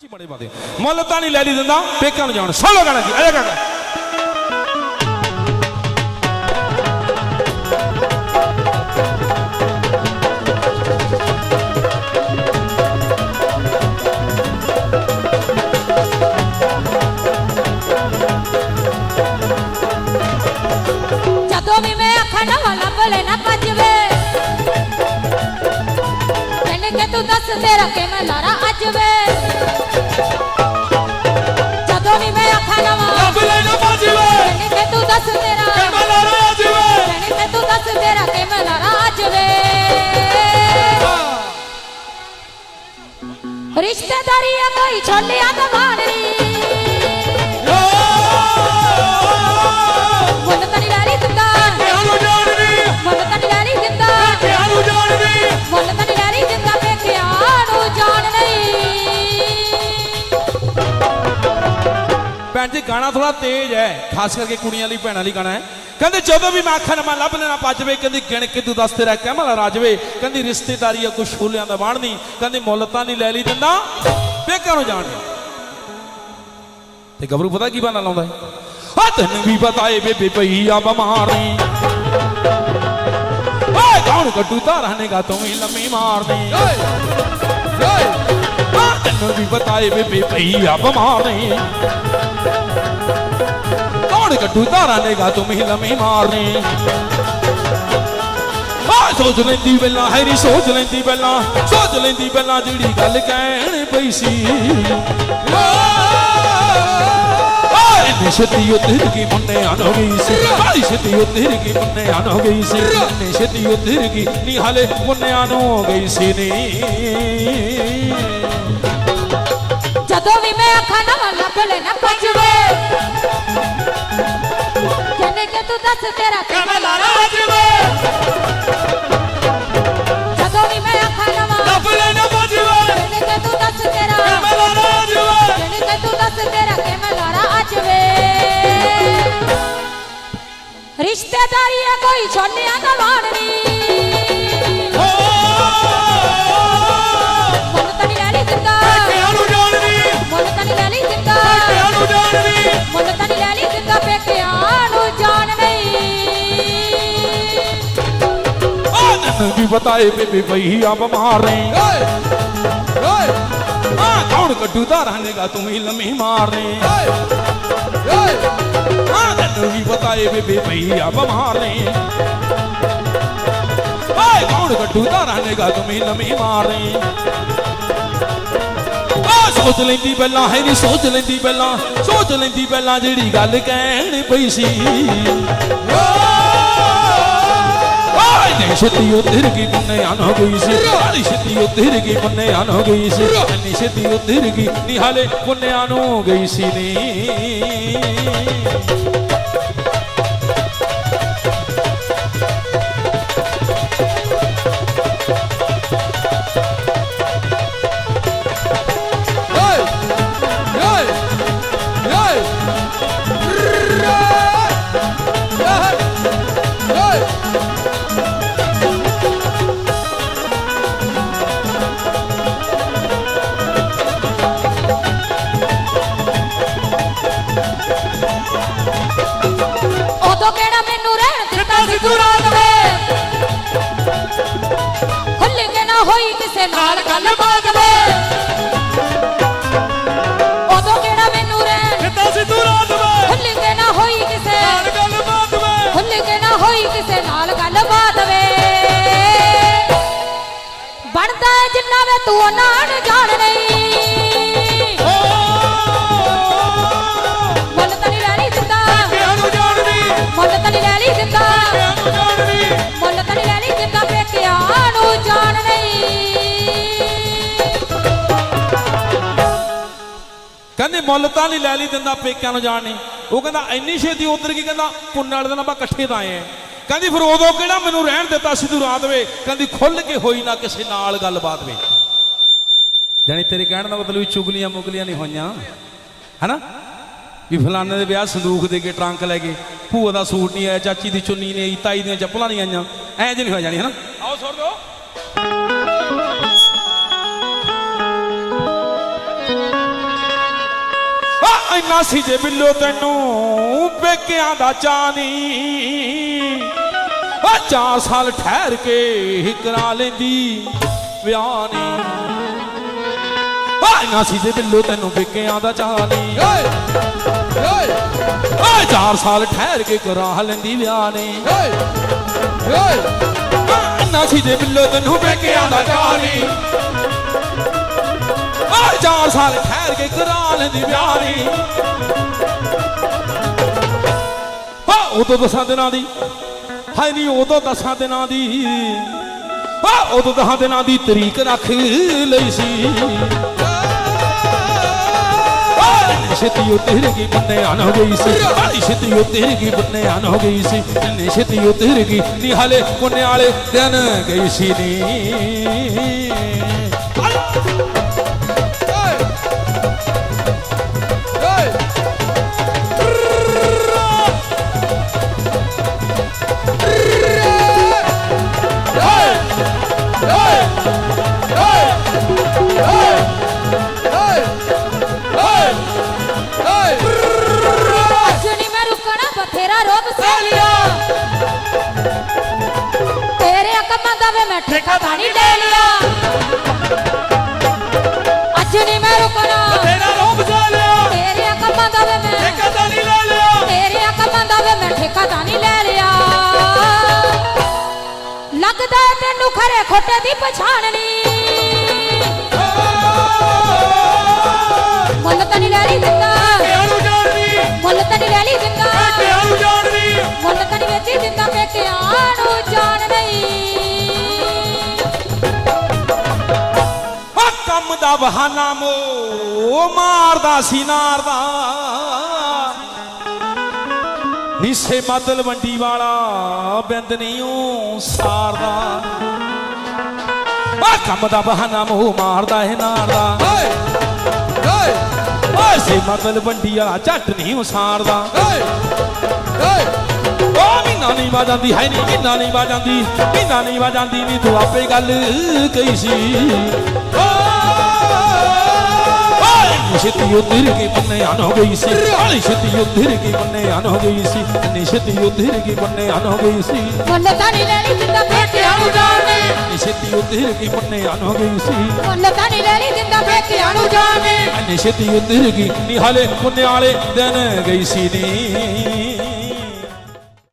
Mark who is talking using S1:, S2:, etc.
S1: ਚਾਚੀ ਬੜੇ ਬਾਦੇ ਮੁੱਲ ਤਾਂ ਨਹੀਂ ਲੈ ਲਈ ਦਿੰਦਾ ਪੇਕਾਂ ਨੂੰ ਜਾਣ। ਸੋਲੋ ਗਾਣਾ ਜੀ ਆਜਾ
S2: ਗਾਣਾ ਦੱਸ ਤੇਰਾ ਕਿਵੇਂ ਲਾਰਾ ਅੱਜ ਵੇ ਕਿ ਤੂੰ ਦੱਸ ਤੇਰਾ
S1: ਕਿਵੇਂ ਲਾਰਾ ਅੱਜ ਵੇ
S2: ਰਿਸ਼ਤੇਦਾਰੀ ਆ ਕੋਈ ਛੋਲਿਆਂ ਦਾ ਮਾਣਨੀ
S1: ਭੈਣ ਜੀ ਗਾਣਾ ਥੋੜਾ ਤੇਜ਼ ਹੈ, ਖਾਸ ਕਰਕੇ ਕੁੜੀਆਂ ਲਈ, ਭੈਣਾਂ ਲਈ ਗਾਣਾ ਹੈ। ਕਹਿੰਦੇ, ਜਦੋਂ ਵੀ ਮੈਂ ਅੱਖਾਂ ਨਮਾ ਲੱਭ ਲੈਣਾ ਪੱਜਵੇ, ਕਹਿੰਦੀ, ਗਿਣ ਕੇ ਤੂੰ ਦੱਸ ਤੇਰਾ ਕਹਿਮਲ ਰਾਜਵੇ? ਕਹਿੰਦੀ, ਰਿਸ਼ਤੇਦਾਰੀ ਆ ਕੁਛ ਛੋਲਿਆਂ ਦਾ ਬਾਣਨੀ ਕਹਿੰਦੀ, ਮੁੱਲ ਤਾਂ ਨਹੀਂ ਲੈ ਲਈ ਦਿੰਦਾ। ਪੇਕਾਂ ਨੂੰ ਜਾਣ ਤੇ ਗੱਭਰੂ ਪਤਾ ਕੀ ਬਹਾਨਾ ਲਾਉਂਦਾ ਹੈ? ਆ ਤੈਨੂੰ ਵੀ ਪਤਾ ਏ ਬੇਬੇ ਪਈ ਆ ਬਿਮਾਰੀ ਓਏ, ਕੌਣ ਕੱਟੂ ਤਾਰਾਂ ਨੇ ਗਾ ਤੂੰ ਹੀ ਲੰਮੀ ਮਾਰਦੀ ਓਏ ਵੀ ਪਤਾ ਬੇਬੇ ਪਈ ਆ ਬਿਮਾਰੀ ਕੌਣ ਕੱਟੂ ਤਾਰਾਂ ਨੇ ਤੂੰ ਹੀ ਲੰਮੀ ਮਾਰਨੀ। ਆ ਸੋਚ ਲੈਂਦੀ ਪਹਿਲਾਂ, ਹੈਰੀ ਸੋਚ ਲੈਂਦੀ ਪਹਿਲਾਂ, ਸੋਚ ਲੈਂਦੀ ਪਹਿਲਾਂ ਜਿਹੜੀ ਗੱਲ ਕਹਿਣ ਪਈ ਸੀ। ਓਏ ਇੰਨੀ ਛੇਤੀ ਉਹ ਤੇਰ ਕੀ ਮੁੰਨੇ ਆਨ ਹੋ ਗਈ ਸੀ। ਬੜੀ ਛੇਤੀ ਉਹ ਤੇਰ ਕੀ ਮੁੰਨੇ ਆਨ ਹੋ ਗਈ ਸੀ। ਇੰਨੀ ਛੇਤੀ ਉਹ ਤੇਰ ਕੀ, ਨੀ ਹਾਲੇ ਮੁੰਨੇ ਆਨ ਹੋ ਗਈ ਸੀ ਨੀ।
S2: ਕਹਿੰਦੇ ਕਿ ਤੂੰ ਦੱਸ ਤੇਰਾ ਜਦੋਂ ਵੀ ਮੈਂ ਅੱਖਾਂ ਕਹਿੰਦੇ ਕਿ ਤੂੰ ਦੱਸ ਤੇਰਾ। ਕਹਿੰਦੇ ਕਿ ਤੂੰ ਦੱਸ ਤੇਰਾ ਰਿਸ਼ਤੇਦਾਰੀ ਆ ਕੋਈ ਛੋਲਿਆਂ ਦਾ ਵਾਣਨੀ
S1: ਤੈਨੂੰ ਵੀ ਪਤਾ ਏ ਬੇਬੇ ਪਈ ਆ ਬਿਮਾਰ ਨੇ ਓਏ ਓਏ ਆ ਕੌਣ ਕੱਢੂ ਧਾਰਾਂ ਨੇ ਗਾ ਤੂੰ ਹੀ ਲੰਮੀ ਮਾਰਨੇ। ਓਏ ਆ ਤੈਨੂੰ ਵੀ ਪਤਾ ਏ ਬੇਬੇ ਪਈ ਆ ਬਿਮਾਰ ਨੇ ਓਏ ਕੌਣ ਕੱਢੂ ਧਾਰਾਂ ਨੇ ਗਾ ਤੂੰ ਹੀ ਲੰਮੀ ਮਾਰਨੇ। ਆ ਸੋਚ ਲੈਂਦੀ ਪਹਿਲਾਂ ਹੈ ਨਹੀਂ ਸੋਚ ਲੈਂਦੀ ਪਹਿਲਾਂ ਸੋਚ ਲੈਂਦੀ ਪਹਿਲਾਂ ਜਿਹੜੀ ਗੱਲ ਕਹਿਣ ਪਈ ਸੀ। ਓਏ। ਨਹੀਂ ਛੇਤੀ ਉਹ ਕੀ ਬੰਨੇ ਆਨ ਹੋ ਗਈ ਸੀ। ਹਾਲੀ ਛੇਤੀ ਉਹ ਕੀ ਬੰਨੇ ਆਨ ਹੋ ਗਈ ਸੀ। ਨਹੀਂ ਛੇਤੀ ਉਹ ਕੀ ਨੀ ਹਾਲੇ ਬੰਨੇ ਗਈ ਸੀ ਨੀ।
S2: ਹੋਈ ਕਿਸੇ ਨਾਲ ਗੱਲਬਾਤ ਵੇ ਉਦੋਂ ਕਿਹੜਾ ਮੈਨੂੰ ਰਹਿਣ?
S1: ਕਿੱਦਾਂ ਸੀ ਤੂੰ ਰਾਤ ਵੇ
S2: ਖੁੱਲ ਕੇ ਨਾ ਹੋਈ ਕਿਸੇ
S1: ਨਾਲ ਗੱਲ ਬਾਤ ਵੇ
S2: ਖੁੱਲ ਕੇ ਨਾ ਹੋਈ ਕਿਸੇ ਨਾਲ ਗੱਲਬਾਤ ਵੇ ਬਣਦਾ ਜਿੰਨਾ ਵੇ ਤੂੰ ਉਹਨਾਂ ਨੂੰ ਜਾਣ ਨਹੀਂ। ਮੁੱਲ ਤਾਂ ਨਹੀਂ ਦਿੰਦਾ
S1: ਕਿਹਨੂੰ ਜਾਣਦੀ।
S2: ਮੁੱਲ ਤਾਂ ਨਹੀਂ ਲੈਣੀ ਦਿੰਦਾ
S1: ਕਿਹਨੂੰ ਕਹਿੰਦੇ ਮੁੱਲ ਤਾਂ ਨਹੀਂ ਲੈ ਲਈ ਦਿੰਦਾ ਪੇਕਿਆਂ ਨੂੰ ਜਾਣ ਨਹੀਂ। ਉਹ ਕਹਿੰਦਾ ਇੰਨੀ ਛੇਤੀ ਉਧਰ ਕੀ ਕਹਿੰਦਾ ਪੁੰਨ ਵਾਲੇ ਦਿਨ ਆਪਾਂ ਇਕੱਠੇ ਤਾਂ ਆਏ ਆ ਕਹਿੰਦੀ ਫਿਰ ਉਦੋਂ ਕਿਹੜਾ ਮੈਨੂੰ ਰਹਿਣ ਦਿੱਤਾ ਸੀ ਤੂੰ ਰਾਤ ਵੇ? ਕਹਿੰਦੀ ਖੁੱਲ ਕੇ ਹੋਈ ਨਾ ਕਿਸੇ ਨਾਲ ਗੱਲਬਾਤ ਵੇ। ਜਾਣੀ ਤੇਰੇ ਕਹਿਣ ਦਾ ਮਤਲਬ ਵੀ ਚੁਗਲੀਆਂ ਮੁਗਲੀਆਂ ਨਹੀਂ ਹੋਈਆਂ। ਹਨਾ? ਵੀ ਫਲਾਣੇ ਦੇ ਵਿਆਹ ਸੰਦੂਖ ਦੇ ਕੇ ਟਰੰਕ ਲੈ ਗਏ ਭੂਆ ਦਾ ਸੂਟ ਨਹੀਂ ਆਇਆ, ਚਾਚੀ ਦੀ ਚੁੰਨੀ ਨਹੀਂ ਆਈ, ਤਾਈ ਦੀਆਂ ਚੱਪਲਾਂ ਨਹੀਂ ਆਈਆਂ। ਐਂ ਜਿਹੀ ਨਹੀਂ ਹੋ ਜਾਣੀ, ਹਨਾ? ਆਓ ਸੁਣ ਲਓ। ਇੰਨਾ ਸੀ ਜੇ ਬਿੱਲੋ ਤੈਨੂੰ ਪੇਕਿਆਂ ਦਾ ਚਾਨੀ ਆ ਚਾਰ ਸਾਲ ਠਹਿਰ ਕੇ ਕਰਾ ਲੈਂਦੀ ਵਿਆਹ ਨੀ ਆ ਇੰਨਾ ਸੀ ਜੇ ਬਿੱਲੋ ਤੈਨੂੰ ਪੇਕਿਆਂ ਦਾ ਚਾਨੀ
S3: ਓਏ ਓਏ।
S1: ਆ ਚਾਰ ਸਾਲ ਠਹਿਰ ਕੇ ਕਰਾ ਲੈਂਦੀ ਵਿਆਹ ਨੀ
S3: ਓਏ ਓਏ।
S1: ਆ ਇੰਨਾ ਸੀ ਜੇ ਬਿੱਲੋ ਤੈਨੂੰ ਪੇਕਿਆਂ ਦਾ ਚਾਨੀ ਚਾਰ ਸਾਲ ਠਹਿਰ ਕੇ ਕਰਾ ਲੈਂਦੀ ਵਿਆਹ ਨੀ ਉਦੋਂ ਦਸਾਂ ਦਿਨਾਂ ਦੀ। ਹਾਏ ਨਹੀਂ ਉਦੋਂ ਦਸਾਂ ਦਿਨਾਂ ਦੀ। ਹਾਂ, ਉਦੋਂ ਦਸਾਂ ਦਿਨਾਂ ਦੀ ਤਰੀਕ ਰੱਖ ਲਈ ਸੀ। ਛੇਤੀ ਉਹ ਤੇਰੇ ਕੀ ਬੰਨੇ ਆਨ ਹੋ ਗਈ ਸੀ। ਹਾਂ ਛੇਤੀ ਉਹ ਤੇਰੇ ਕੀ ਬੰਨੇ ਆਨ ਹੋ ਗਈ ਸੀ। ਨੇ, ਛੇਤੀ ਉਹ ਤੇਰੇ ਕੀ, ਨੀ ਹਾਲੇ ਪੁੰਨੇ ਵਾਲੇ ਦਿਨ ਗਈ ਸੀ ਨੀ।
S2: ਮੈਂ ਠੇਕਾ ਨਹੀਂ ਲੈ ਲਿਆ। ਅੱਜ ਨੀ ਮੈਂ ਰੁਕਣਾ। ਤੇਰੇ ਕੰਮਾਂ ਦਾ ਵੇ ਮੈਂ ਤੇਰੇ ਕੰਮਾਂ ਦਾ ਵੇ ਮੈਂ ਠੇਕਾ ਨਹੀਂ ਲੈ ਲਿਆ। ਲੱਗਦਾ ਤੈਨੂੰ ਖਰੇ ਖੋਟੇ ਦੀ ਪਛਾਣ ਨੀ। ਮੁੱਲ ਤਾਂ ਨਹੀਂ ਲੈ ਲਈ ਦਿੰਦਾ ਮੁੱਲ ਤਾਂ ਨਹੀਂ ਲੈ ਲਈ ਦਿੰਦਾ ਮੁੱਲ ਤਾਂ ਨਹੀਂ ਵੇਚੀ ਦਿੰਦਾ ਪੇਕਿਆਂ
S1: ਦਾ ਬਹਾਨਾ ਮੋ ਮਾਰਦਾ ਸੀ ਨਾਰ ਦਾ। ਨਿਸੇ ਮਦਲ ਵੰਡੀ ਵਾਲਾ ਬਿੰਦ ਨਹੀਂ ਉਹ ਸਾਰਦਾ। ਆ ਕੰਮ ਦਾ ਬਹਾਨਾ ਮੋ ਮਾਰਦਾ ਹੈ ਨਾਰ ਦਾ। ਓਏ ਸੇ ਮਦਲ ਵੰਡੀ ਵਾਲਾ ਝੱਟ ਨਹੀਂ ਉਹ ਸਾਰਦਾ ਉਹ ਮਹੀਨਾ ਨਹੀਂ ਵਾ ਜਾਂਦੀ ਹੈ ਨਹੀਂ ਮਹੀਨਾ ਨਹੀਂ ਵਾ ਜਾਂਦੀ ਮਹੀਨਾ ਨਹੀਂ ਵਾ ਜਾਂਦੀ ਨਹੀਂ ਤੂੰ ਆਪੇ ਗੱਲ ਕਹੀ ਸੀ। ਓਏ ਛੇਤੀ ਉਹ ਤੇਰੇ ਕੇ ਬੰਨੇ ਆਨ ਹੋ ਗਈ ਸੀ। ਛੇਤੀ ਉਹ ਤੇਰੇ ਕੇ ਬੰਨੇ ਆਨ ਹੋ ਗਈ ਸੀ। ਨੀ ਛੇਤੀ ਉਹ ਤੇਰੇ ਕੇ ਬੰਨੇ ਆਨ ਹੋ ਗਈ ਸੀ।
S2: ਮੁੱਲ ਤਾਂ ਨਹੀਂ ਲੈ ਲਈ ਦਿੰਦਾ ਪੇਕਿਆਂ ਨੂੰ ਜਾਣ ਨਹੀਂ
S1: ਨੀ ਛੇਤੀ ਉਹ ਤੇਰੇ ਕੇ ਬੰਨੇ ਆਨ ਹੋ ਗਈ ਸੀ।
S2: ਮੁੱਲ ਤਾਂ ਨਹੀਂ ਲੈ ਲਈ ਦਿੰਦਾ